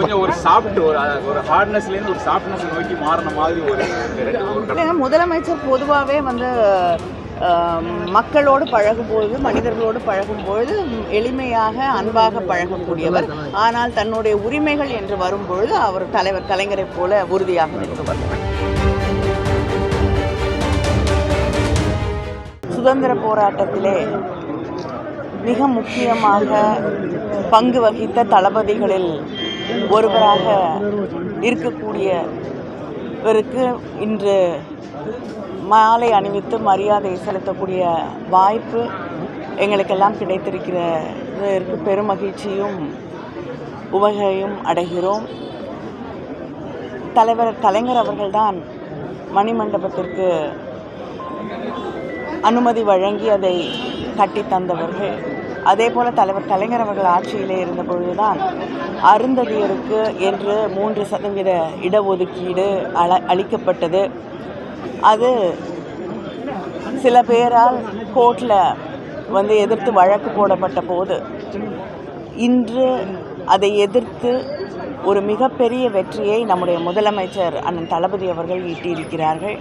கொஞ்சம் ஒரு சாஃப்ட் ஒரு ஒரு ஹார்ட்னஸ்ல இருந்து ஒரு சாஃப்ட்னஸ் நோக்கி மாறின மாதிரி ஒரு இந்த ரெண்டு ஒரு கதை. இல்லைங்க முதலமைச்சர் பொதுவாகவே வந்து மக்களோடு பழகும்போது மனிதர்களோடு பழகும்பொழுது எளிமையாக அன்பாக பழகக்கூடியவர். ஆனால் தன்னுடைய உரிமைகள் என்று வரும்பொழுது அவர் தலைவர் கலைஞரைப் போல உறுதியாக நிற்குவர் சுதந்திர போராட்டத்திலே மிக முக்கியமாக பங்கு வகித்த தளபதிகளில் ஒருவராக இருக்கக்கூடியவருக்கு இன்று மாலை அணிவித்து மரியாதை செலுத்தக்கூடிய வாய்ப்பு எங்களுக்கெல்லாம் கிடைத்திருக்கிறதற்கு பெருமகிழ்ச்சியும் உவகையும் அடைகிறோம். தலைவர் கலைஞர் அவர்கள்தான் மணிமண்டபத்திற்கு அனுமதி வழங்கி அதை கட்டி தந்தவர்கள். அதே போல தலைவர் கலைஞர் அவர்கள் ஆட்சியிலே இருந்தபொழுதுதான் அருந்ததியருக்கு என்று மூன்று சதவீத இடஒதுக்கீடு அள அளிக்கப்பட்டது. அது சில பேரால் கோர்ட்டில் வந்து எதிர்த்து வழக்கு போடப்பட்ட போது இன்று அதை எதிர்த்து ஒரு மிகப்பெரிய வெற்றியை நம்முடைய முதலமைச்சர் அண்ணன் தளபதி அவர்கள் ஈட்டியிருக்கிறார்கள்.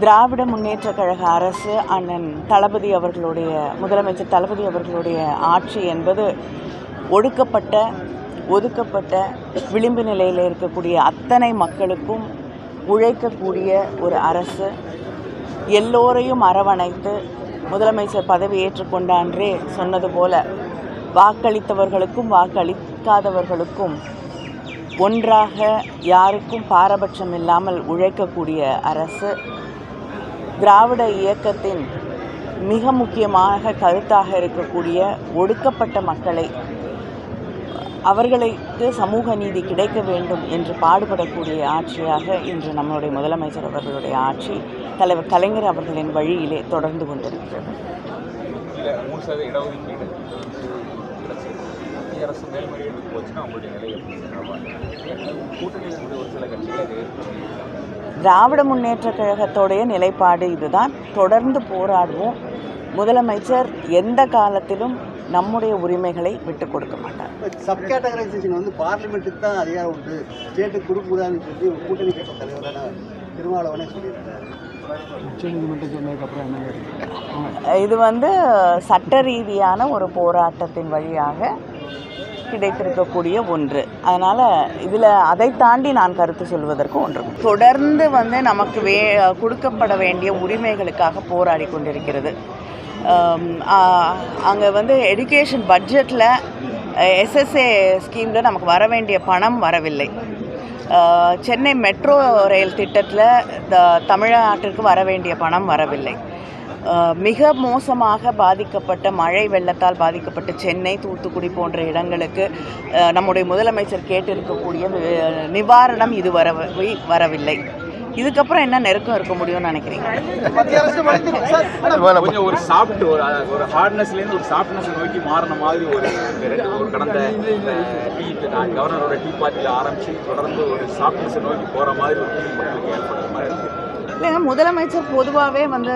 திராவிட முன்னேற்றக் கழக அரசு அண்ணன் தளபதி அவர்களுடைய முதலமைச்சர் தளபதி அவர்களுடைய ஆட்சி என்பது ஒடுக்கப்பட்ட ஒதுக்கப்பட்ட விளிம்பு நிலையில் இருக்கக்கூடிய அத்தனை மக்களுக்கும் உழைக்கக்கூடிய ஒரு அரசு. எல்லோரையும் அரவணைத்து முதலமைச்சர் பதவி ஏற்றுக்கொண்ட அன்றே சொன்னது போல வாக்களித்தவர்களுக்கும் வாக்களிக்காதவர்களுக்கும் ஒன்றாக யாருக்கும் பாரபட்சம் இல்லாமல் உழைக்கக்கூடிய அரசு. திராவிட இயக்கத்தின் மிக முக்கியமாக கருத்தாக இருக்கக்கூடிய ஒடுக்கப்பட்ட மக்களை அவர்களுக்கு சமூக நீதி கிடைக்க வேண்டும் என்று பாடுபடக்கூடிய ஆட்சியாக இன்று நம்மளுடைய முதலமைச்சர் அவர்களுடைய ஆட்சி தலைவர் கலைஞர் அவர்களின் வழியிலே தொடர்ந்து கொண்டிருக்கிறது இல்ல மூணு சதவீத இடஒதுக்கீடு கிடைச்சது. மத்திய அரசு மேல்முறையீடு போச்சுன்னா உங்களுடைய நிலை எப்படி? ஒரு சில கட்சிகள் திராவிட முன்னேற்றக் கழகத்தோடைய நிலைப்பாடு இதுதான். தொடர்ந்து போராடுவோம். முதலமைச்சர் எந்த காலத்திலும் நம்முடைய உரிமைகளை விட்டுக் கொடுக்க மாட்டார். சப் கேட்டகரைசேஷன் வந்து பார்லிமெண்ட்டுக்கு தான் அதிகாரம் உண்டு. ஸ்டேட்டுக்கு கொடுக்கூடாதுன்னு சொல்லி கூட்டணி கட்சி தலைவரான திருமாவளவனே சொல்லியிருக்காரு. இது வந்து சட்ட ரீதியான ஒரு போராட்டத்தின் வழியாக கிடைத்திருக்கக்கூடிய ஒன்று. அதனால் இதில் அதை தாண்டி நான் கருத்து சொல்வதற்கு ஒன்று. தொடர்ந்து வந்து நமக்கு வே கொடுக்கப்பட வேண்டிய உரிமைகளுக்காக போராடி கொண்டிருக்கிறது. அங்கே வந்து எடுகேஷன் பட்ஜெட்டில் எஸ்எஸ்ஏ ஸ்கீமில் நமக்கு வர வேண்டிய பணம் வரவில்லை. சென்னை மெட்ரோ ரயில் திட்டத்தில் த- தமிழ்நாட்டிற்கு வர வேண்டிய பணம் வரவில்லை. மிக மோசமாக பாதிக்கப்பட்ட மழை வெள்ளத்தால் பாதிக்கப்பட்ட சென்னை தூத்துக்குடி போன்ற இடங்களுக்கு நம்முடைய முதலமைச்சர் கேட்டிருக்கக்கூடிய நிவாரணம் இது வர வரவில்லை. இதுக்கப்புறம் என்ன நெருக்கம் இருக்க முடியும்னு நினைக்கிறீங்க? கொஞ்சம் ஒரு சாஃப்ட் ஒரு ஒரு ஹார்ட்னஸ்ல இருந்து ஒரு சாஃப்ட்னஸ் நோக்கி மாறின மாதிரி ஒரு ஒரு கடந்த டீ கவர்னரோட டீ பார்ட்டியில் ஆரம்பிச்சு தொடர்ந்து ஒரு சாஃப்ட்னஸ் நோக்கி போற மாதிரி ஒரு ஃபீலிங் மக்களுக்கு ஏற்படுற மாதிரி இருக்கு. இல்லைங்க முதலமைச்சர் பொதுவாகவே வந்து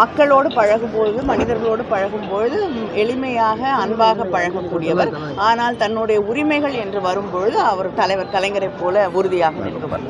மக்களோடு பழகும்பொழுது மனிதர்களோடு பழகும்பொழுது எளிமையாக அன்பாக பழகக்கூடியவர். ஆனால் தன்னுடைய உரிமைகள் என்று வரும்பொழுது அவர் தலைவர் கலைஞரைப் போல உறுதியாக நிற்குவர்.